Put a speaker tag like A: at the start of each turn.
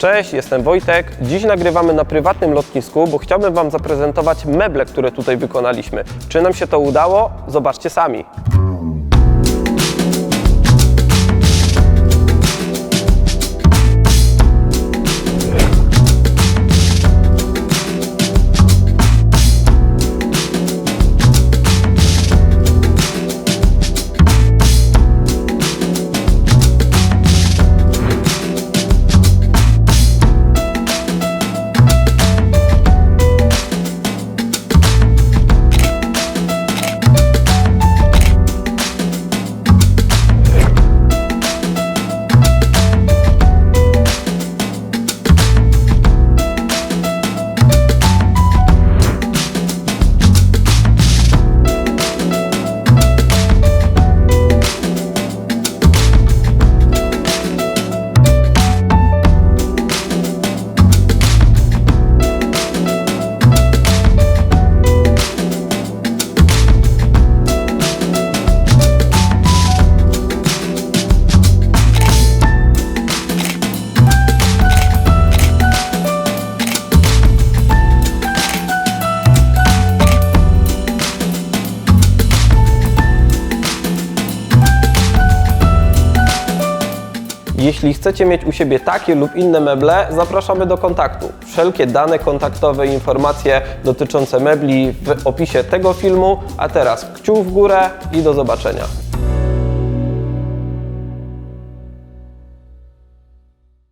A: Cześć, jestem Wojtek. Dziś nagrywamy na prywatnym lotnisku, bo chciałbym Wam zaprezentować meble, które tutaj wykonaliśmy. Czy nam się to udało? Zobaczcie sami. Jeśli chcecie mieć u siebie takie lub inne meble, zapraszamy do kontaktu. Wszelkie dane kontaktowe i informacje dotyczące mebli w opisie tego filmu. A teraz kciuk w górę i do zobaczenia.